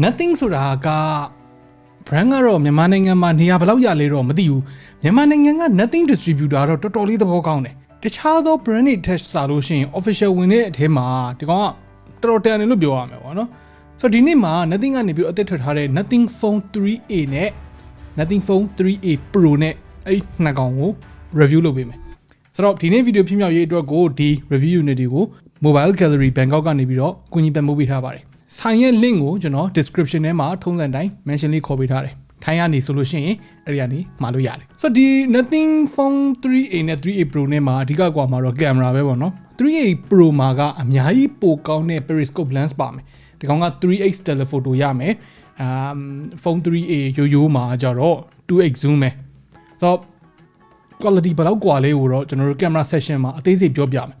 nothing ဆိုတာက brand ကတော့မြန်မာနိုင်ငံမှာနေရာဘယ်လောက်ရလဲတော့မသိဘူးမြန်မာနိုင်ငံက nothing distributor တော့တော်တော်လေးသဘောကောင်းတယ်တခြားသော brand တွေ test စာလို့ရှိရင် official ဝင်တဲ့အထဲမှာဒီကောင်ကတော်တော်တန်တယ်လို့ပြောရမယ်ပေါ့နော်ဆိုတော့ဒီနေ့မှာ nothing ကနေပြီးတော့အသစ်ထွက်ထားတဲ့ nothing phone 3a နဲ့ nothing phone 3a pro နဲ့အဲ့ဒီနှစ်ကောင်ကို review လုပ်ပေးမယ်ဆိုတော့ဒီနေ့ဗီဒီယိုဖြစ်မြောက်ရေးအတွက်ကိုဒီ review unit တွေကို mobile gallery bangkok ကနေပြီးတော့ကူညီပံ့ပိုးပေးထားပါတယ် ဆိုင်ရဲ့ link ကိုကျွန်တော် description ထဲမှာထုံးစံတိုင်း mention လေးခေါ်ပေးထားတယ်ထိုင်းကနေဆိုလို့ရှိရင်အဲ့ဒီကနေမှာလို့ရတယ်ဆိုတော့ဒီ nothing phone 3a နဲ့ 3a pro နဲ့မှာအဓိကကွာမှာတော့ camera ပဲပေါ့နော် 3a pro မှာကအများကြီးပိုကောင်းတဲ့ periscope lens ပါမယ်ဒီကောင်က 3x telephoto ရမယ်အမ် phone 3a ရိုးရိုးမှာကြတော့ 2x zoom ပဲဆိုတော့ quality ဘယ်လောက်กว่าလေးကိုတော့ကျွန်တော်တို့ camera session မှာအသေးစိတ်ပြောပြမယ်။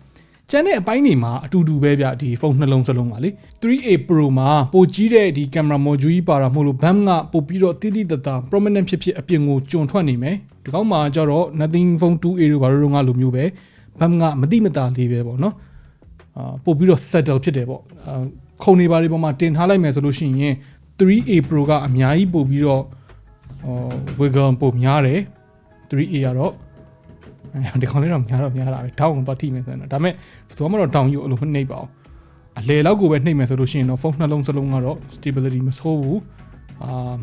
ကျန်တဲ့အပိုင်းတွေမှာအတူတူပဲဗျဒီဖုန်းနှလုံးစလုံးပါလေ 3A Pro မှာပိုကြီးတဲ့ဒီ camera module ကြီးပါတာမဟုတ်လို့ BAM ကပို့ပြီးတော့တိတိတတ်တာ prominent ဖြစ်ဖြစ်အပြင်ကိုကျွံထွက်နေမယ်။ဒီကောက်မှာကျတော့ nothing phone 2A တို့ဘာလို့တော့ငါလိုမျိုးပဲ BAM ကမတိမတာလေးပဲပေါ့နော်။အာပို့ပြီးတော့ settle ဖြစ်တယ်ပေါ့။အာခုံနေပါတွေပေါ်မှာတင်ထားလိုက်မယ်ဆိုလို့ရှိရင် 3A Pro ကအများကြီးပို့ပြီးတော့ဟော wiggle ပို့များတယ် 3A ကတော့ ဒီကောင်လေးတော့များတော့များတာပဲတောင်းတော့ထိမယ်ဆိုရင်တော့ဒါပေမဲ့ဘယ်သူမှတော့တောင်းယူအလိုမနှိပ်ပါဘူးအလေလောက်ကိုပဲနှိပ်မယ်ဆိုလို့ရှိရင်တော့ဖုန်းနှလုံးစလုံးကတော့ stability မဆိုးဘူးအာ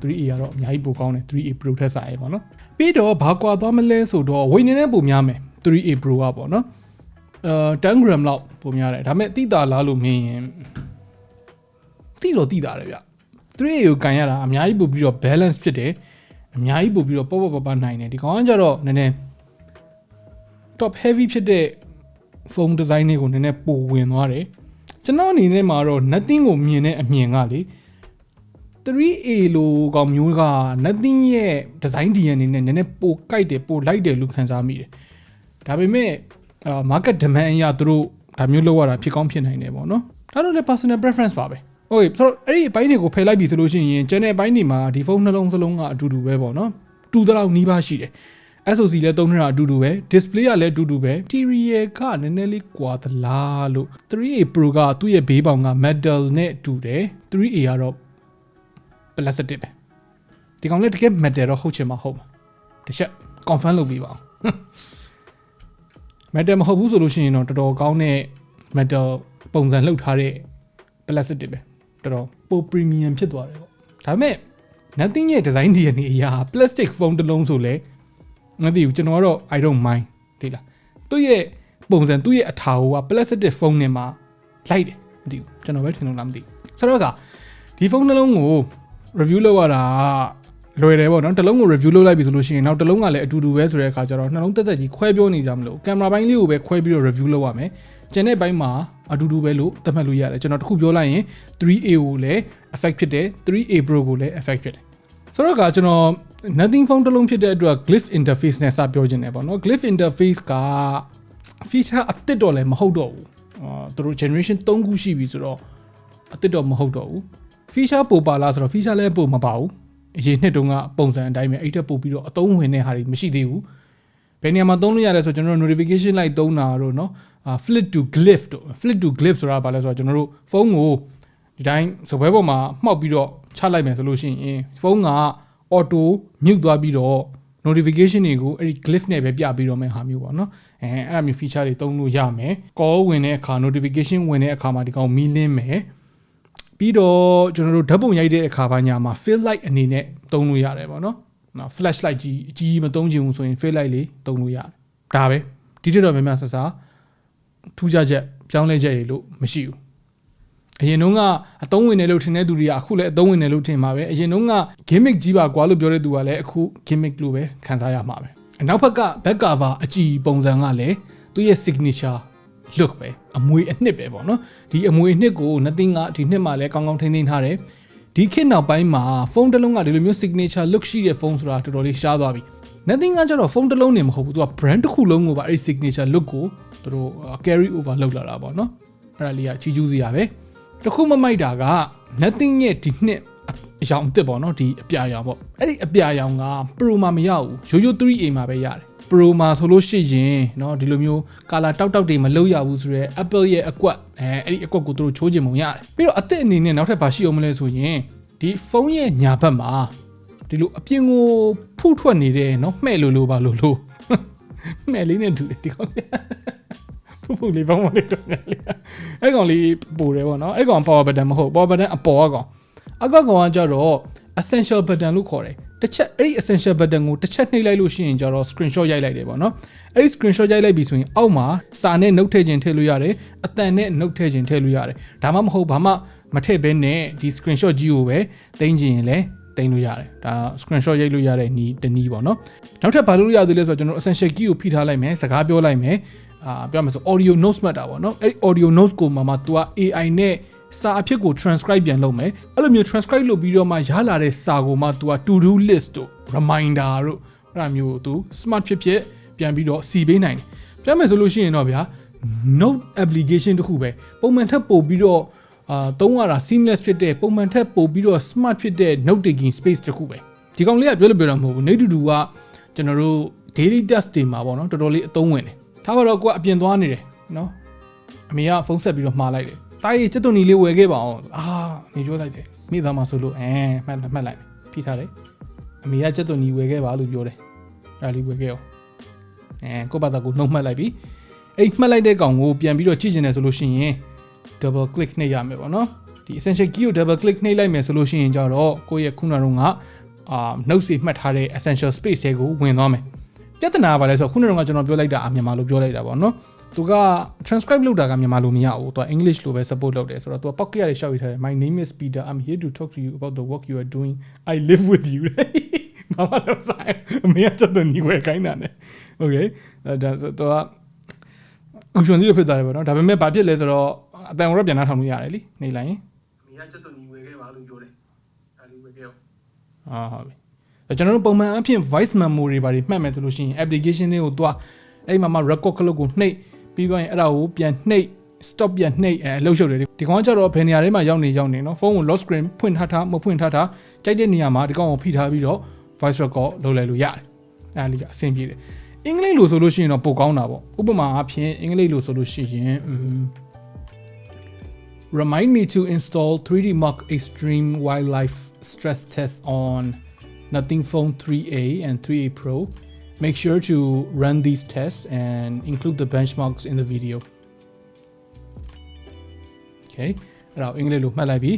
3A ကတော့အများကြီးပိုကောင်းတယ် 3A Pro ထက်စာရေးပေါ့နော်ပြီးတော့ဘာကွာသွားမလဲဆိုတော့ဝိနေနဲ့ပိုများမယ် 3A Pro ကပေါ့နော်အာ10 gram လောက်ပိုများတယ်ဒါပေမဲ့တိတာလားလို့မင်းရင်တိတော့တိတာတယ်ဗျ 3A ကိုကန်ရတာအများကြီးပို့ပြီးတော့ balance ဖြစ်တယ်အများကြီးပို့ပြီးတော့ပေါ့ပေါ့ပပနိုင်တယ်ဒီကောင်ကကြတော့နည်းနည်း top heavy ဖြစ်တဲ့ phone design တွေကိုနည်းနည်းပိုဝင်သွားတယ်ကျွန်တော်အနေနဲ့မှာတော့ nothing ကိုမြင်တဲ့အမြင်ကလေ 3A လိုကောင်မျိုးက nothing ရဲ့ design DNA နဲ့နည်းနည်းပိုကြိုက်တယ်ပိုလိုက်တယ်လို့ခံစားမိတယ်ဒါပေမဲ့အာ market demand အရသူတို့ဒါမျိုးလောက်ရတာဖြစ်ကောင်းဖြစ်နိုင်တယ်ပေါ့နော်ဒါတော့လည်း personal preference ပါပဲ okay ဆိုတော့အဲ့ဒီအပိုင်းတွေကိုဖယ်လိုက်ပြီဆိုလို့ရှိရင် channel အပိုင်းတွေမှာဒီဖုန်းနှလုံးစလုံးကအတူတူပဲပေါ့နော်တူတလောက်နီးပါးရှိတယ် SOC လည်းသုံးနေတာအတူတူပဲ display ကလည်းအတူတူပဲ interior ကနည်းနည်းလေးကွာသလားလို့ 3A Pro ကသူ့ရဲ့ဘေးပေါင်က metal နဲ့တူတယ် 3A ကတော့ plastic ပဲဒီကောင်လည်းတကယ် metal တော့ဟုတ်ချင်မှာဟုတ်မှာတစ်ချက် confirm လုပ်ပြီးပါအောင် metal မဟုတ်ဘူးဆိုလို့ရှိရင်တော့တော်တော်ကောင်းတဲ့ metal ပုံစံလှုပ်ထားတဲ့ plastic ပဲတော်တော်ပို premium ဖြစ်သွားတယ်ပေါ့ဒါပေမဲ့ nothing ရဲ့ design DNA အရာ plastic phone တစ်လုံးဆိုလဲ မသိဘူးကျွန်တော်ကတော့ I don't mind သိလားသူ့ရဲ့ပုံစံသူ့ရဲ့အထာကိုက plastic phone နဲ့မှာလိုက်တယ်မသိဘူးကျွန်တော်ပဲထင်လို့လားမသိဘူးဆိုတော့ကဒီဖုန်းနှလုံးကို review လုပ်ရတာလွယ်တယ်ပေါ့နော်တစ်လုံးကို review လုပ်လိုက်ပြီဆိုလို့ရှိရင်နောက်တစ်လုံးကလည်းအတူတူပဲဆိုတဲ့အခါကျတော့နှလုံးတက်တက်ကြီးခွဲပြောနေကြမလို့ကင်မရာပိုင်းလေးကိုပဲခွဲပြီးတော့ review လုပ်ရမယ်ကျန်တဲ့ဘိုင်းမှာအတူတူပဲလို့သတ်မှတ်လို့ရတယ်ကျွန်တော်တခုပြောလိုက်ရင် 3A ကိုလည်း effect ဖြစ်တယ် 3A Pro ကိုလည်း effect ဖြစ်တယ် ဆိုတော့ကကျွန်တော် nothing phone တစ်လုံးဖြစ်တဲ့အတွက် glyph interface နဲ့စပြောခြင်းတယ်ပေါ့နော် glyph interface က feature အသစ်တော့လည်းမဟုတ်တော့ဘူးအာသူတို့ generation 3ခုရှိပြီဆိုတော့အသစ်တော့မဟုတ်တော့ဘူး feature ပိုပါလားဆိုတော့ feature လည်းပိုမပါဘူးအရင်နှစ်တုန်းကပုံစံအတိုင်းပဲအဲ့တက်ပို့ပြီးတော့အသုံးဝင်တဲ့ဟာတွေမရှိသေးဘူးဘယ်နေရာမှာသုံးလို့ရလဲဆိုတော့ကျွန်တော်တို့ notification လိုက်သုံးတာတို့เนาะအာ flip to glyph တို့ flip to glyph ဆိုတာဘာလဲဆိုတော့ကျွန်တော်တို့ဖုန်းကိုဒီတိုင်းစပွဲပေါ်မှာမှောက်ပြီးတော့ ချလိုက်မယ်ဆိုလို့ရှိရင်ဖုန်းက auto မြုပ်သွားပြီးတော့ notification တွေကိုအဲ့ဒီ glyph နဲ့ပဲပြပြီးတော့မယ်ဟာမျိုးပေါ့နော်အဲအဲ့အမျိုး feature တွေသုံးလို့ရမယ် call ဝင်တဲ့အခါ notification ဝင်တဲ့အခါမှာဒီကောင်မီးလင်းမယ်ပြီးတော့ကျွန်တော်တို့ဓာတ်ပုံရိုက်တဲ့အခါပိုင်းညာမှာ fill light အနေနဲ့သုံးလို့ရတယ်ပေါ့နော်နော် flash light ကြီးအကြီးမသုံးချင်ဘူးဆိုရင် fill light လေးသုံးလို့ရတယ်ဒါပဲဒီတစ်တော့များများဆဆထူးခြားချက်ပြောင်းလဲချက်ရေလို့မရှိဘူး အရင်တုန်းကအသုံးဝင်တယ်လို့ထင်တဲ့သူတွေကအခုလည်းအသုံးဝင်တယ်လို့ထင်ပါပဲအရင်တုန်းက gimmick ကြီးပါကွာလို့ပြောတဲ့သူကလည်းအခု gimmick လို့ပဲခံစားရမှာပဲအနောက်ဘက်က back cover အကြည့်ပုံစံကလည်းသူ့ရဲ့ signature look ပဲအမွေအနှစ်ပဲပေါ့နော်ဒီအမွေအနှစ်ကို nothing ကဒီနှစ်မှလည်းကောင်းကောင်းထိန်းသိမ်းထားတယ်ဒီခေတ်နောက်ပိုင်းမှာဖုန်းတစ်လုံးကဒီလိုမျိုး signature look ရှိတဲ့ဖုန်းဆိုတာတော်တော်လေးရှားသွားပြီ nothing ကကျတော့ဖုန်းတစ်လုံးနေမဟုတ်ဘူးသူက brand တစ်ခုလုံးကိုပါအဲ့ဒီ signature look ကိုသူတို့ carry over လုပ်လာတာပေါ့နော်အဲ့ဒါလေးကချီးကျူးစရာပဲ တခုမမိုက်တာက nothing ရဲ့ဒီနှစ်အယောင်အစ်စ်ပေါ့နော်ဒီအပြာရောင်ပေါ့အဲ့ဒီအပြာရောင်က pro မှာမရဘူးရိုးရိုး 3A မှာပဲရတယ် Pro မှာဆိုလို့ရှိရင်เนาะဒီလိုမျိုး color တောက်တောက်တွေမလုပ်ရဘူးဆိုတော့ Apple ရဲ့အကွက်အဲအဲ့ဒီအကွက်ကိုသူတို့ချိုးကျင်ပုံရတယ်ပြီးတော့အသစ်အနေနဲ့နောက်ထပ်ဘာရှိအောင်မလဲဆိုရင်ဒီဖုန်းရဲ့ညာဘက်မှာဒီလိုအပြင်ကိုဖုထွက်နေတဲ့เนาะမှဲ့လို့လို့ပါလို့လို့ မှဲ့လေးနဲ့တူတယ်ဒီကောင် ဖုဖုလေးပေါင်းမလေးတော့နေလေအဲ့ကောင်လေးပိုတယ်ပေါ့နော်အဲ့ကောင် power button မဟုတ် power button အပေါ်အကောင်အကောက်ကောင်ကကြတော့ essential button လို့ခေါ်တယ်တစ်ချက်အဲ့ဒီ essential button ကိုတစ်ချက်နှိပ်လိုက်လို့ရှိရင်ကြတော့ screenshot ရိုက်လိုက်တယ်ပေါ့နော်အဲ့ဒီ screenshot ရိုက်လိုက်ပြီဆိုရင်အောက်မှာစာနဲ့ note ထည့်ခြင်းထည့်လို့ရတယ်အတန်နဲ့ note ထည့်ခြင်းထည့်လို့ရတယ်ဒါမှမဟုတ်ဘာမှမထည့်ဘဲနဲ့ဒီ screenshot ကြီးကိုပဲတင်ကြည့်ရင်လည်းတင်လို့ရတယ်ဒါ screenshot ရိုက်လို့ရတဲ့နီးတနည်းပေါ့နော်နောက်ထပ်ဘာလို့ရသေးလဲဆိုတော့ကျွန်တော် essential key ကိုဖိထားလိုက်မယ်စကားပြောလိုက်မယ် အာပြောမယ်ဆို audio notes မှတ်တာပေါ့နော်အဲ့ဒီ audio notes ကိုမှမှ तू က AI နဲ့စာအဖြစ်ကို transcribe ပြန်လုပ်မယ်အဲ့လိုမျိုး transcribe လုပ်ပြီးတော့မှရလာတဲ့စာကိုမှ तू က to do list တို့ reminder တို့အဲ့ဒါမျိုးကို तू smart ဖြစ်ဖြစ်ပြန်ပြီးတော့စီပေးနိုင်တယ်ပြောမယ်ဆိုလို့ရှိရင်တော့ဗျာ note application တခုပဲပုံမှန်ထပ်ပို့ပြီးတော့အာသုံးရတာ seamless ဖြစ်တဲ့ပုံမှန်ထက်ပို့ပြီးတော့ smart ဖြစ်တဲ့ note taking space တခုပဲဒီကောင်လေးကပြောလို့ပြောတာမဟုတ်ဘူးနေတူတူကကျွန်တော်တို့ daily task တွေမှာပေါ့နော်တော်တော်လေးအသုံးဝင်တယ် ထားပါတော့ကိုကအပြင်သွားနေတယ်နော်အမေကဖုန်းဆက်ပြီးတော့မှားလိုက်တယ်တားရီစက်သွန်နီလေးဝယ်ခဲ့ပါအောင်အာနေပြောလိုက်တယ်မိသားမဆိုလို့အဲမှတ်မှတ်လိုက်ဖိထားတယ်အမေကစက်သွန်နီဝယ်ခဲ့ပါလို့ပြောတယ်ဒါလေးဝယ်ခဲ့အောင်အဲကိုယ့်ဘာသာကိုနှုတ်မှတ်လိုက်ပြီအဲ့မှတ်လိုက်တဲ့ကောင်ကိုပြန်ပြီးတော့ကြည့်ကျင်တယ်ဆိုလို့ရှိရင် double click နှိပ်ရမယ်ပေါ့နော်ဒီ essential key ကို double click နှိပ်လိုက်မယ်ဆိုလို့ရှိရင်ကြတော့ကိုယ့်ရဲ့ခုနကတော့ကအာ note စီမှတ်ထားတဲ့ essential space တွေကိုဝင်သွားမယ် ပြဿနာကဘာလဲဆိုတော့ခုနကတော့ကျွန်တော်ပြောလိုက်တာအမြန်မာလိုပြောလိုက်တာပေါ့နော်သူက transcribe လုပ်တာကမြန်မာလိုမရဘူးသူက English လိုပဲ support လုပ်တယ်ဆိုတော့သူက pocket ရရှောက်ရထားတယ် My name is Peter I'm here to talk to you about the work you are doing I live with you ဘာမှတော့ဆိုင်အမေကချက်တော့ညီဝဲခိုင်းတာ ਨੇ okay ဒါဆိုတော့ option လေးဖြစ်သွားတယ်ပေါ့နော်ဒါပေမဲ့ဘာဖြစ်လဲဆိုတော့အတန်ရောပြန်နှားထောင်လို့ရတယ်လीနေလိုက်ရင်အမေကချက်တော့ညီဝဲခဲ့ပါလို့ပြောတယ်ဒါလေးဝဲခဲ့အောင်အာဟုတ်ပြီအဲ့ ကျွန်တော်တို့ပုံမှန်အဖြစ် voice memo တွေဘာတွေမှတ်မယ်ဆိုလို့ရှိရင် application လေးကိုသွားအဲ့မှာမှ record ကလို့ကိုနှိပ်ပြီးသွားရင်အဲ့ဒါကိုပြန်နှိပ် stop ပြန်နှိပ်အဲလှုပ်ရှုပ်တယ်ဒီကောင်ကကျတော့ဘယ်နေရာထဲမှာရောက်နေရောက်နေနော်ဖုန်းကို lock screen ဖွင့်ထားထားမဖွင့်ထားထားကြိုက်တဲ့နေရာမှာဒီကောင်ကိုဖိထားပြီးတော့ voice record လုပ်လိုက်လို့ရတယ်အဲ့ဒါလေးကအဆင်ပြေတယ်အင်္ဂလိပ်လိုဆိုလို့ရှိရင်တော့ပိုကောင်းတာပေါ့ဥပမာအဖြစ်အင်္ဂလိပ်လိုဆိုလို့ရှိရင် remind me to install 3D Mark Extreme Wildlife Stress Test on Nothing Phone 3A and 3A Pro. Make sure to run these tests and include the benchmarks in the video. Okay အဲ့တော့အင်္ဂလိပ်လိုမှတ်လိုက်ပြီ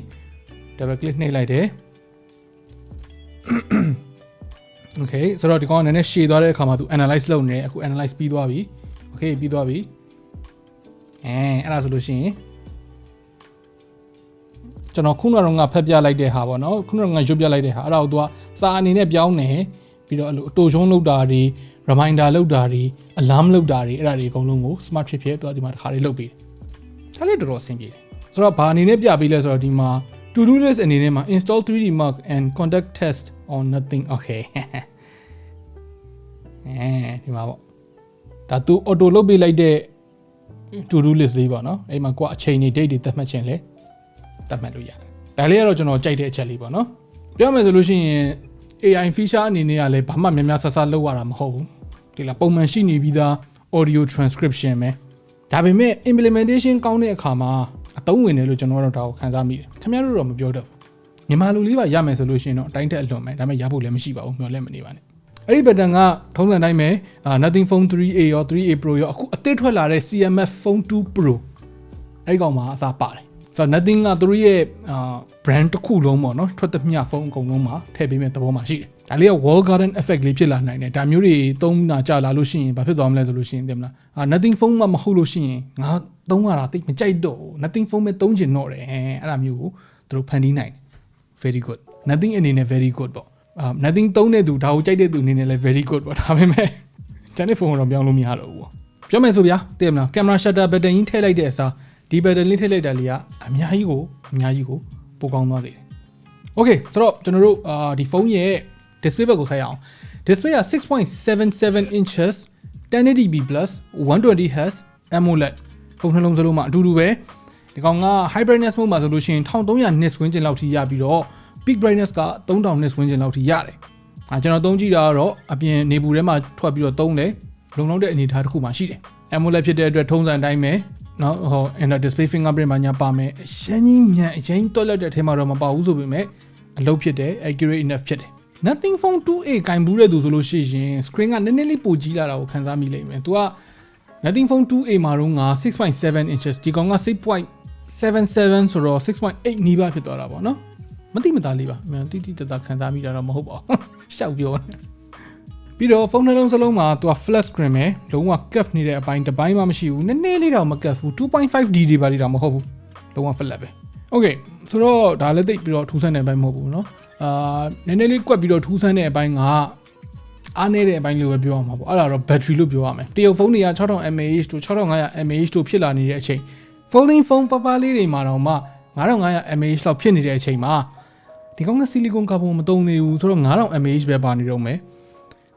double click နှိပ်လိုက်တယ် Okay ဆိုတော့ဒီကောင်ကနည်းနည်းရှည်သွားတဲ့အခါမှာသူ analyze လုပ်နေတယ်အခု analyze ပြီးသွားပြီ Okay ပြီးသွားပြီအဲအဲ့ဒါဆိုလို့ရှိရင် ကျွန်တော်ခုနကတော့ငါဖက်ပြလိုက်တဲ့ဟာပေါ့နော်ခုနကငါရွတ်ပြလိုက်တဲ့ဟာအဲ့ဒါကိုသူကစာအနေနဲ့ပြောင်းနေပြီးတော့အဲ့လိုအတူရှုံးလုပ်တာတွေ reminder လုပ်တာတွေ alarm လုပ်တာတွေအဲ့ဒါတွေအကုန်လုံးကို smart ဖြစ်ဖြစ်သူကဒီမှာတစ်ခါလေးလုပ်ပေးတယ်။ဒါလေးတော်တော်အဆင်ပြေတယ်။ဆိုတော့ဘာအနေနဲ့ပြပေးလဲဆိုတော့ဒီမှာ to do list အနေနဲ့မှာ install 3D mark and conduct test on nothing okay အဲဒီမှာပေါ့ဒါသူ auto လုပ်ပေးလိုက်တဲ့ to do list လေးပေါ့နော်အဲ့မှာကိုကအချိန်တွေ date တွေသတ်မှတ်ခြင်းလဲ သတ်မှတ်လို့ရတယ်ဒါလေးကတော့ကျွန်တော်ကြိုက်တဲ့အချက်လေးပေါ့နော်ပြောမယ်ဆိုလို့ရှိရင် AI feature အနေနဲ့ကလည်းဘာမှများများဆဆလုပ်ရတာမဟုတ်ဘူးဒီလားပုံမှန်ရှိနေပြီးသား audio transcription ပဲဒါပေမဲ့ implementation ကောင်းတဲ့အခါမှာအသုံးဝင်တယ်လို့ကျွန်တော်တို့ဒါကိုခံစားမိတယ်ခင်ဗျားတို့တော့မပြောတော့ဘူးမြန်မာလူလေးပါရမယ်ဆိုလို့ရှိရင်တော့အတိုင်းတက်အလွန်ပဲဒါပေမဲ့ရဖို့လည်းမရှိပါဘူးမျှော်လင့်မနေပါနဲ့အဲ့ဒီ pattern ကထုံးစံတိုင်းပဲအာ Nothing Phone 3A ရော 3A Pro ရောအခုအသစ်ထွက်လာတဲ့ CMF Phone 2 Pro အဲ့ဒီကောင်မှာအစားပါတယ် ဆိုတော့ nothing ကသူတို့ရဲ့အာ brand တစ်ခုလုံးပေါ့နော်ထွက်သမျှဖုန်းအကုန်လုံးမှာထည့်ပေးမဲ့သဘောမှာရှိတယ်ဒါလေးက wall garden effect လေးဖြစ်လာနိုင်တယ်ဒါမျိုးတွေသုံးတာကြာလာလို့ရှိရင်ဘာဖြစ်သွားမလဲဆိုလို့ရှိရင်သိမလားအာ nothing phone မှမဟုတ်လို့ရှိရင်ငါသုံးရတာတိတ်မကြိုက်တော့ဘူး nothing phone ပဲသုံးချင်တော့တယ်အဲ့ဒါမျိုးကိုသူတို့ဖန်တီးနိုင်တယ် very good nothing အနေနဲ့ very good ပေါ့အာ nothing သုံးတဲ့သူဒါကိုကြိုက်တဲ့သူအနေနဲ့လည်း very good ပေါ့ဒါပေမဲ့ကျန်တဲ့ဖုန်းတော့ပြောင်းလို့မရတော့ဘူးပေါ့ပြောမယ်ဆိုဗျာသိမလား camera shutter button ကြီးထည့်လိုက်တဲ့အစား ဒီ button လေးထည့်လိုက်တာလေးကအများကြီးကိုအများကြီးကိုပိုကောင်းသွားစေတယ် Okay ဆိုတော့ကျွန်တော်တို့အာဒီဖုန်းရဲ့ display ဘက်ကိုဆက်ရအောင် display က6.77 inches 1080p plus 120hz AMOLED ဖုန်းနှလုံးစလုံးမှာအတူတူပဲဒီကောင်က high brightness mode မှာဆိုလို့ရှိရင်1300 nits ဝန်းကျင်လောက်ထိရပြီးတော့ peak brightness က3000 nits ဝန်းကျင်လောက်ထိရတယ်အာကျွန်တော်သုံးကြည့်တာကတော့အပြင်နေပူထဲမှာထွက်ပြီးတော့သုံးတယ်လုံလောက်တဲ့အနေအထားတစ်ခုမှရှိတယ် AMOLED ဖြစ်တဲ့အတွက်ထုံးစံတိုင်းပဲ နော်ဟို inner display fingerprint မှာညာပါမယ်အရင်ကြီးမြန်အရင်တွက်လက်တဲ့အထဲမှာတော့မပါဘူးဆိုပေမဲ့အလုပ်ဖြစ်တယ် accurate enough ဖြစ်တယ် Nothing Phone 2A ကင်ဘူးတဲ့သူဆိုလို့ရှိရင် screen ကနည်းနည်းလေးပိုကြီးလာတာကိုခံစားမိလိမ့်မယ်။ तू က Nothing Phone 2A မှာတော့ငါ6.7 inches ဒီကောင်က6.77ဆိုတော့6.8နီးပါးဖြစ်သွားတာပေါ့နော်။မတိမသားလေးပါ။မြန်တိတိတတခံစားမိတာတော့မဟုတ်ပါဘူး။ရှောက်ပြောနေ။ ပြီးတော့ဖုန်းနှလုံးစလုံးမှာ तू က flat screen ပဲလုံးဝ cuff နေတဲ့အပိုင်းတစ်ပိုင်းမှမရှိဘူး။နည်းနည်းလေးတော့မ cuff ဘူး 2.5D တွေပါလိတော့မဟုတ်ဘူး။လုံးဝ flat ပဲ။ Okay ဆိုတော့ဒါလည်းသိပြီးတော့ထူးဆန်းတဲ့အပိုင်းမဟုတ်ဘူးเนาะ။အာနည်းနည်းလေးကွက်ပြီးတော့ထူးဆန်းတဲ့အပိုင်းကအားနည်းတဲ့အပိုင်းလို့ပဲပြောရမှာပေါ့အဲ့ဒါတော့ battery လို့ပြောရမယ်တရုတ်ဖုန်းတွေက6000 mAh တို့6500 mAh တို့ဖြစ်လာနေတဲ့အချိန် folding phone ပပလေးတွေမှာတော့မှ9500 mAh လောက်ဖြစ်နေတဲ့အချိန်မှာဒီကောင်ကဆီလီကွန်ကာဗွန်မသုံးသေးဘူးဆိုတော့9000 mAh ပဲပါနေတော့မယ်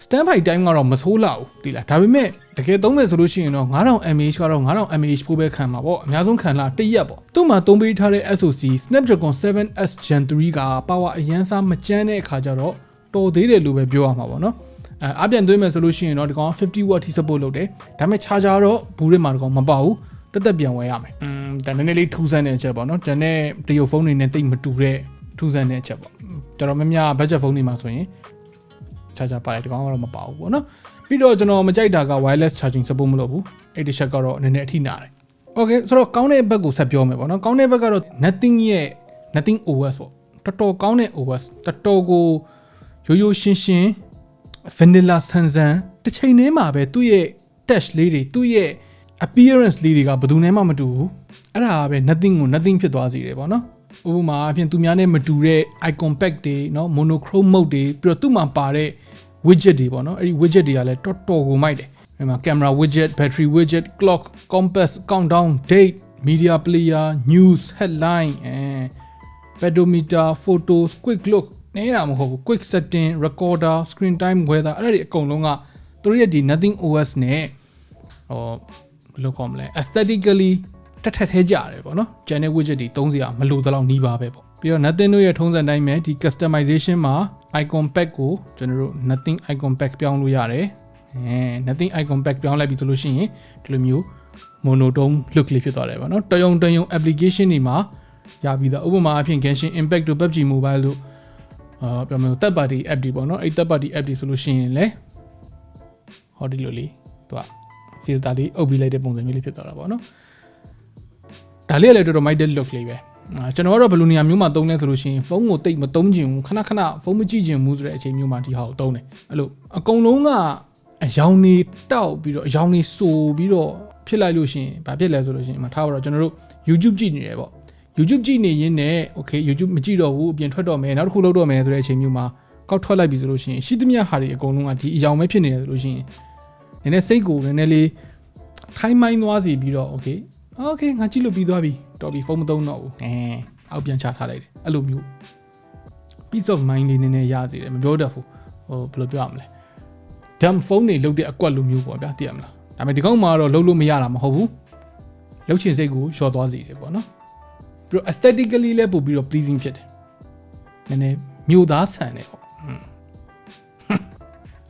stand by time ကတော့မဆိုးလောက်ဒီလားဒါပေမဲ့တကယ်သုံးမယ်ဆိုလို့ရှိရင်တော့9000 mAh ကတော့9000 mAh ပိုးပဲခံမှာပေါ့အများဆုံးခံလာတရက်ပေါ့သူ့မှာသုံးပေးထားတဲ့ SoC Snapdragon 7S Gen 3က power အရန်စားမကြမ်းတဲ့အခါကျတော့တော်သေးတယ်လို့ပဲပြောရမှာပေါ့နော်အဲအပြန်သွင်းမယ်ဆိုလို့ရှိရင်တော့ဒီကောင်50 watt ထိ support လုပ်တယ်ဒါပေမဲ့ charger တော့ဘူးထဲမှာဒီကောင်မပေါဘူးတက်တက်ပြန်ဝယ်ရမယ်อืมဒါနည်းနည်းလေးထူးဆန်းတဲ့အချက်ပေါ့နော်ဒါနဲ့တရုတ်ဖုန်းတွေနဲ့တိတ်မတူတဲ့ထူးဆန်းတဲ့အချက်ပေါ့တော်တော်များများ budget ဖုန်းတွေမှာဆိုရင် charger ပါတယ်ဒီကောင်ကတော့မပါဘူးပေါ့နော်ပြီးတော့ကျွန်တော်မကြိုက်တာက wireless charging support မလုပ်ဘူးအဲ့ဒီချက်ကတော့နည်းနည်းအထိနာတယ် okay ဆိုတော့ကောင်းတဲ့ဘက်ကိုဆက်ပြောမယ်ပေါ့နော်ကောင်းတဲ့ဘက်ကတော့ nothing ရဲ့ nothing OS ပေါ့တော်တော်ကောင်းတဲ့ OS တော်တော်ကိုရိုးရိုးရှင်းရှင်း vanilla ဆန်ဆန်တစ်ချိန်တည်းမှာပဲသူ့ရဲ့ touch လေးတွေသူ့ရဲ့ appearance လေးတွေကဘယ်သူနဲ့မှမတူဘူးအဲ့ဒါကပဲ nothing ကို nothing ဖြစ်သွားစေတယ်ပေါ့နော် ဥပမာအပြင်သူများနဲ့မတူတဲ့ icon pack တွေเนาะ monochrome mode တွေပြီးတော့သူ့မှာပါတဲ့ widget တွေပေါ့နော်အဲ့ဒီ widget တွေကလည်းတော်တော်ကိုမိုက်တယ်ဒီမှာ camera widget battery widget clock compass countdown date media player news headline အဲ pedometer photos quick look နေတာမဟုတ်ဘူး quick setting recorder screen time weather အဲ့ဒါတွေအကုန်လုံးကသူတို့ရဲ့ဒီ nothing os နဲ့ဟောဘယ်လိုခေါ်မလဲ aesthetically တက်ထက်ထဲကြတယ်ပေါ့နော် channel widget တွေသုံးစရာမလိုသလောက်နီးပါပဲပေါ့ပြီးတော့ nothing တို့ရဲ့ထုံးစံတိုင်းပဲဒီ customization မှာ icon pack ကိုကျွန်တော်တို့ nothing icon pack ပြောင်းလို့ရတယ်အဲ nothing icon pack ပြောင်းလိုက်ပြီဆိုလို့ရှိရင်ဒီလိုမျိုး monotone look လေးဖြစ်သွားတယ်ပေါ့နော်တယုံတယုံ application တွေမှာရပြီးသားဥပမာအဖြစ် Genshin Impact တို့ PUBG Mobile တို့အာပြောမယ် third party app တွေပေါ့နော်အဲ့ third party app တွေဆိုလို့ရှိရင်လည်းဟောဒီလိုလေးသူက filter လေးအုပ်ပြီးလိုက်တဲ့ပုံစံမျိုးလေးဖြစ်သွားတာပေါ့နော် ဒါလေးကလည်းတော်တော် minded look လေးပဲအာကျွန်တော်ကတော့ဘယ်လိုနေရာမျိုးမှာသုံးလဲဆိုလို့ရှိရင်ဖုန်းကိုတိတ်မသုံးချင်ဘူးခဏခဏဖုန်းမကြည့်ချင်ဘူးဆိုတဲ့အချိန်မျိုးမှာဒီဟာကိုသုံးတယ်အဲ့လိုအကုန်လုံးကအယောင်နေတောက်ပြီးတော့အယောင်နေဆိုပြီးတော့ဖြစ်လိုက်လို့ရှိရင်ဘာဖြစ်လဲဆိုလို့ရှိရင်မထားပါတော့ကျွန်တော်တို့ YouTube ကြည့်နေရပေါ့ YouTube ကြည့်နေရင်းနဲ့ okay YouTube မကြည့်တော့ဘူးအပြင်ထွက်တော့မယ်နောက်တစ်ခုလုပ်တော့မယ်ဆိုတဲ့အချိန်မျိုးမှာကောက်ထွက်လိုက်ပြီဆိုလို့ရှိရင်ရှိသမျှဟာတွေအကုန်လုံးကဒီအယောင်ပဲဖြစ်နေတယ်ဆိုလို့ရှိရင်နည်းနည်းစိတ်ကိုနည်းနည်းလေးထိုင်းမိုင်းသွားစီပြီးတော့ okay okay ငါကြည့်လို့ပြီးသွားပြီတော်ပြီဖုန်းမသုံးတော့ဘူးအဲအောက်ပြန်ချထားလိုက်တယ်အဲ့လိုမျိုး peace of mind လေးနည်းနည်းရစီတယ်မပြောတတ်ဘူးဟိုဘယ်လိုပြောရမလဲ dumb phone တွေလုတ်တဲ့အကွက်လိုမျိုးပေါ့ဗျာသိရမလားဒါပေမဲ့ဒီကောင်မှာတော့လုတ်လို့မရတာမဟုတ်ဘူးလုတ်ချင်စိတ်ကိုလျှော့သွားစီတယ်ပေါ့နော်ပြီးတော့ aesthetically လည်းပို့ပြီးတော့ pleasing ဖြစ်တယ်နည်းနည်းမြို့သားဆန်တယ်ပေါ့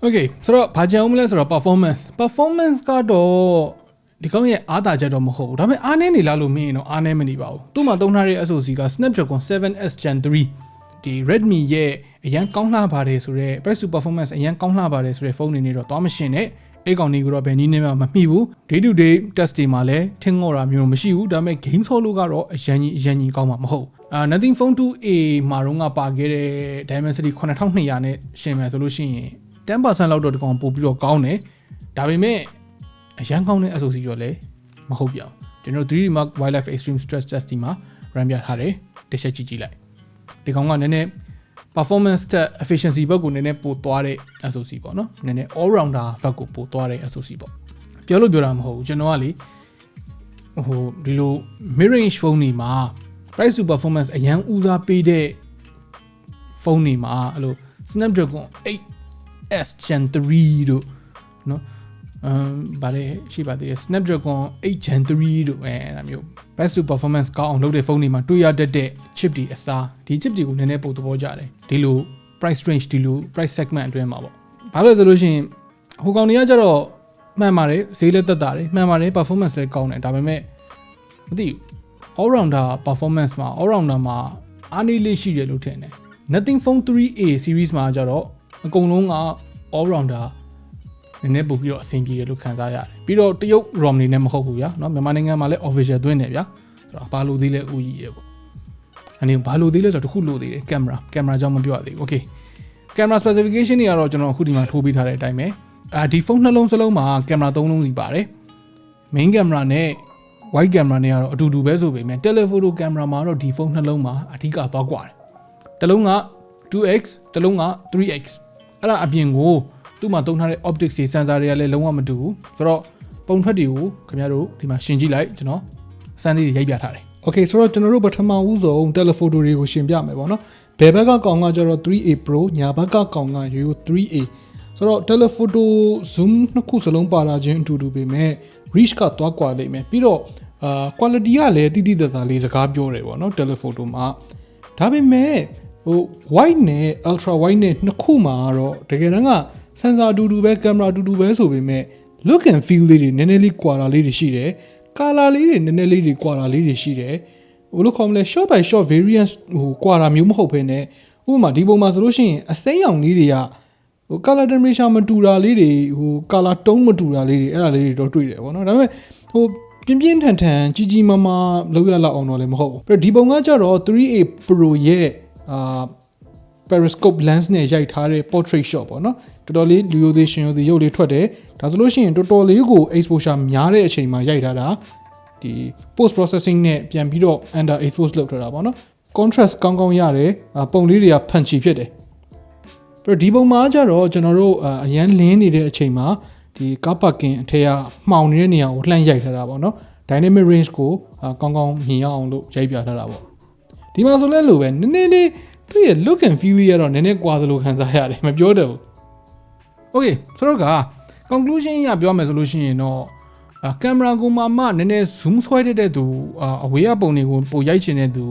Okay ဆိုတော့ဘာကြံအောင်မလဲဆိုတော့ performance performance ကတော့ ဒီကောင်ရဲ့အားသာချက်တော့မဟုတ်ဘူးဒါပေမဲ့အားနည်းနေလားလို့မင်းရင်တော့အားနည်းမနေပါဘူးသူ့မှာသုံးထားတဲ့ SoC က Snapdragon 7S Gen 3ဒီ Redmi ရဲ့အရန်ကောင်းလှပါတယ်ဆိုတော့ price to performance အရန်ကောင်းလှပါတယ်ဆိုတဲ့ဖုန်းတွေနေတော့သွားမရှင်နဲ့အဲ့ကောင်လေးကတော့ဘယ်နည်းနဲ့မှမမှီဘူး day to day test တွေမှာလည်းထင်းငေါ်တာမျိုးမရှိဘူးဒါပေမဲ့ game ဆော့လို့ကတော့အရန်ကြီးအရန်ကြီးကောင်းမှာမဟုတ်အာ Nothing Phone 2A မှာတော့ငါပါခဲ့တဲ့ Dimensity 9200နဲ့ရှင်မယ်ဆိုလို့ရှိရင်10%လောက်တော့ဒီကောင်ပို့ပြီးတော့ကောင်းတယ်ဒါပေမဲ့ အရန်ကောင်းတဲ့ SOC တော့လည်းမဟုတ်ပြောင်းကျွန်တော် 3D Mark Wildlife Extreme Stress Test ဒီမှာ run ပြထားတယ်တစ်ချက်ကြည့်ကြည့်လိုက်ဒီကောင်ကနည်းနည်း performance တက် efficiency ဘက်ကိုနည်းနည်းပိုသွားတဲ့ SOC ပေါ့နော်နည်းနည်း all rounder ဘက်ကိုပိုသွားတဲ့ SOC ပေါ့ပြောလို့ပြောတာမဟုတ်ဘူးကျွန်တော်ကလေဟိုဒီလို mid range phone တွေမှာ price to performance အရန်ဦးစားပေးတဲ့ဖုန်းတွေမှာအဲ့လို Snapdragon 8S Gen 3တို့နော် အမ်ဗါလေရှိပါသေးတယ် Snapdragon 8 Gen 3တို့အဲအဲ့ဒါမျိုး best to performance ကောင်းအောင်လုပ်တဲ့ဖုန်းတွေမှာတွေ့ရတတ်တဲ့ chip တွေအစားဒီ chip တွေကိုနည်းနည်းပို့သဘောကျတယ်ဒီလို price range ဒီလို price segment အတွင်းမှာပေါ့ဘာလို့လဲဆိုလို့ရှိရင်ဟိုကောင်တွေကကြတော့မှန်ပါတယ်ဈေးလည်းတက်တာတယ်မှန်ပါတယ် performance လည်းကောင်းတယ်ဒါပေမဲ့မသိဘူး all rounder performance မှာ all rounder မှာအားနည်းလေးရှိတယ်လို့ထင်တယ် Nothing Phone 3A series မှာကြတော့အကုန်လုံးက all rounder နည်းနည်းပို့ပြီးတော့အဆင်ပြေတယ်လို့ခံစားရတယ်ပြီးတော့တရုတ် ROM နေနဲ့မဟုတ်ဘူးဗျာเนาะမြန်မာနိုင်ငံမှာလည်း official သွင်းတယ်ဗျာဆိုတော့ဘာလို့သေးလဲဦးကြီးရေပေါ့အနေဘာလို့သေးလဲဆိုတော့တစ်ခုလို့သေးတယ်ကင်မရာကင်မရာကြောင့်မပြောရသေးဘူး okay ကင်မရာ specification တွေကတော့ကျွန်တော်အခုဒီမှာထိုးပေးထားတဲ့အတိုင်းပဲအာဒီဖုန်းနှလုံးစလုံးမှာကင်မရာ၃လုံးစီပါတယ် main camera နဲ့ wide camera နဲ့ကတော့အတူတူပဲဆိုပေမဲ့ telephoto camera မှာတော့ဒီဖုန်းနှလုံးမှာအဓိကသွားกว่าတယ်တစ်လုံးက 2x တစ်လုံးက 3x အဲ့ဒါအပြင်ကို သူ့မှာတုံးထားတဲ့ optics တွေ sensor တွေကလည်းလုံးဝမတူဘူးဆိုတော့ပုံထွက်တွေကိုခင်ဗျားတို့ဒီမှာရှင်းကြည့်လိုက်ကျွန်တော်အစမ်းလေးတွေရိုက်ပြထားတယ် Okay ဆိုတော့ကျွန်တော်တို့ပထမဦးဆုံး telephoto တွေကိုရှင်းပြမယ်ပေါ့နော်ဘယ်ဘက်ကကောင်ကကျတော့ 3A Pro ညာဘက်ကကောင်က Yo 3A ဆိုတော့ telephoto zoom နှစ်ခုစလုံးပါလာခြင်းအတူတူပေမဲ့ reach ကသွားကွာလိမ့်မယ်ပြီးတော့အာ quality ကလည်းတိတိတတ်တာလေးစကားပြောတယ်ပေါ့နော် telephoto မှာဒါပေမဲ့ဟို wide နဲ့ ultra wide နဲ့နှစ်ခုမှာကတော့တကယ်တမ်းက sensor အတူတူပဲ camera အတူတူပဲဆိုပေမဲ့ look and feel လေးတွေနည်းနည်းလေးကွာတာလေးတွေရှိတယ် color လေးတွေနည်းနည်းလေးတွေကွာတာလေးတွေရှိတယ်ဘယ်လိုခေါ်မလဲ short by short variance ဟိုကွာတာမျိုးမဟုတ်ဘဲနဲ့ဥပမာဒီပုံမှာဆိုလို့ရှိရင်အစိမ်းရောင်လေးတွေကဟို color temperature မတူတာလေးတွေဟို color tone မတူတာလေးတွေအဲ့ဒါလေးတွေတော့တွေ့တယ်ပေါ့နော်ဒါပေမဲ့ဟိုပြင်းပြင်းထန်ထန်ကြီးကြီးမားမားလောက်ရလောက်အောင်တော့လည်းမဟုတ်ဘူးပြီးတော့ဒီပုံကကြတော့ 3A Pro ရဲ့အာ periscope lens နဲ့ရိုက်ထားတဲ့ portrait shot ပေါ့နော်တော်တော်လေးလူရိုသေးရှင်ရိုသေးရုပ်လေးထွက်တယ်ဒါဆိုလို့ရှိရင်တော်တော်လေးကို exposure များတဲ့အချိန်မှာရိုက်ထားတာဒီ post processing နဲ့ပြန်ပြီးတော့ under expose လုပ်ထားတာပေါ့နော် contrast ကောင်းကောင်းရတယ်အာပုံလေးတွေက punchy ဖြစ်တယ်ပြီးတော့ဒီပုံမှာကျတော့ကျွန်တော်တို့အာအရန်လင်းနေတဲ့အချိန်မှာဒီကားပါကင်အထက်ကမှောင်နေတဲ့နေရာကိုလှမ်းရိုက်ထားတာပေါ့နော် dynamic range ကိုအာကောင်းကောင်းမြင်ရအောင်လို့ရိုက်ပြထားတာပေါ့ဒီမှာဆိုလဲလို့ပဲနည်းနည်းလေး သူ့ရဲ့ look and feel ရတော့နည်းနည်းကွာသလိုခံစားရတယ်မပြောတော့ဘူး Okay ဆိုတော့က conclusion အရပြောမယ်ဆိုလို့ရှိရင်တော့အာကင်မရာကိုမှမှနည်းနည်း zoom ဆွဲတတ်တဲ့သူအာအဝေးကပုံတွေကိုပိုရိုက်ချင်တဲ့သူ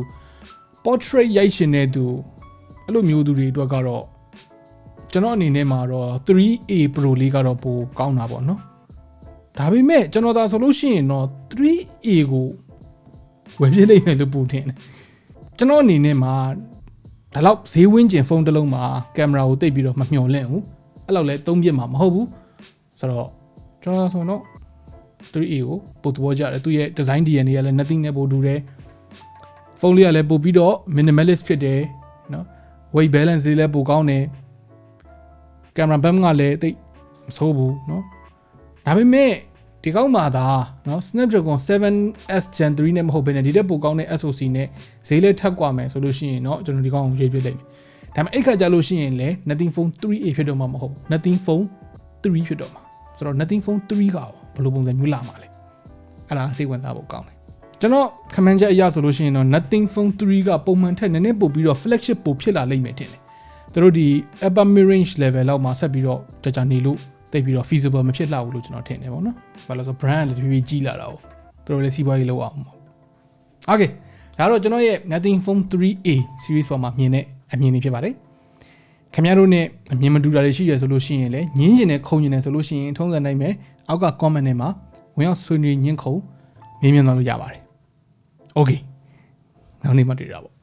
portrait ရိုက်ချင်တဲ့သူအဲ့လိုမျိုးသူတွေအတွက်ကတော့ကျွန်တော်အနေနဲ့မှာတော့ 3A Pro လေးကတော့ပိုကောင်းတာပေါ့နော်ဒါပေမဲ့ကျွန်တော်သာဆိုလို့ရှိရင်တော့ 3A ကိုဝယ်ပြစ်လိုက်မယ်လို့ပိုထင်တယ်ကျွန်တော်အနေနဲ့မှာ ဒါတော့ဈေးဝင်းကျင်ဖုန်းတစ်လုံးမှာကင်မရာကိုတိတ်ပြီးတော့မမျှော်လင့်ဘူးအဲ့လောက်လဲသုံးပြစ်မှာမဟုတ်ဘူးဆိုတော့ကျွန်တော်ဆိုရင်တော့ 3A ကိုပို့သဘောကျတယ်သူရဲ့ design DNA ကလည်း nothing နဲ့ပို့တူတယ်ဖုန်းလေးကလည်းပို့ပြီးတော့ minimalist ဖြစ်တယ်နော် weight balance လေးလည်းပိုကောင်းတယ်ကင်မရာဘမ်ကလည်းတိတ်မဆိုးဘူးနော်ဒါပေမဲ့ ဒီကောက်မှာသာနော် Snapdragon 7S Gen 3နဲ့မဟုတ်ဘဲနဲ့ဒီတက်ပိုကောင်းတဲ့ SoC နဲ့ဈေးလေးထပ်กว่าမယ်ဆိုလို့ရှိရင်เนาะကျွန်တော်ဒီကောက်ကိုရွေးပြလိုက်မယ်ဒါပေမဲ့အဲ့ခါကြလို့ရှိရင်လည်း Nothing Phone 3A ဖြစ်တော့မှာမဟုတ်ဘူး Nothing Phone 3ဖြစ်တော့မှာဆိုတော့ Nothing Phone 3ကဘယ်လိုပုံစံမျိုးလာမှာလဲအဲ့ဒါစိတ်ဝင်စားဖို့ကောင်းတယ်ကျွန်တော် comment ချက်အရဆိုလို့ရှိရင်တော့ Nothing Phone 3ကပုံမှန်ထက်နည်းနည်းပိုပြီးတော့ flagship ပိုဖြစ်လာလိမ့်မယ်ထင်တယ်သူတို့ဒီ upper mid range level လောက်မှာဆက်ပြီးတော့ကြာကြာနေလို့ တိတ်ပြီးတော့ feasible မဖြစ်လာဘူးလို့ကျွန်တော်ထင်တယ်ပေါ့နော်ဘာလို့လဲဆို brand လည်းတဖြည်းဖြည်းကြီးလာတာ哦သူတို့လည်းစီးပွားရေးလုပ်အောင်ပေါ့ okay ဒါတော့ကျွန်တော်ရဲ့ Nothing Phone 3A series ပေါ်မှာမြင်တဲ့အမြင်တွေဖြစ်ပါတယ်ခင်ဗျားတို့ ਨੇ အမြင်မတူတာတွေရှိရဆိုလို့ရှိရင်လည်းညင်းကျင်တဲ့ခုံကျင်တယ်ဆိုလို့ရှိရင်ထုံးစံနိုင်မယ်အောက်က comment ထဲမှာဝင်ရောက်ဆွေးနွေးညင်းခုံမေးမြန်းသွားလို့ရပါတယ် okay နောက်နေ့မှတွေ့ကြပါ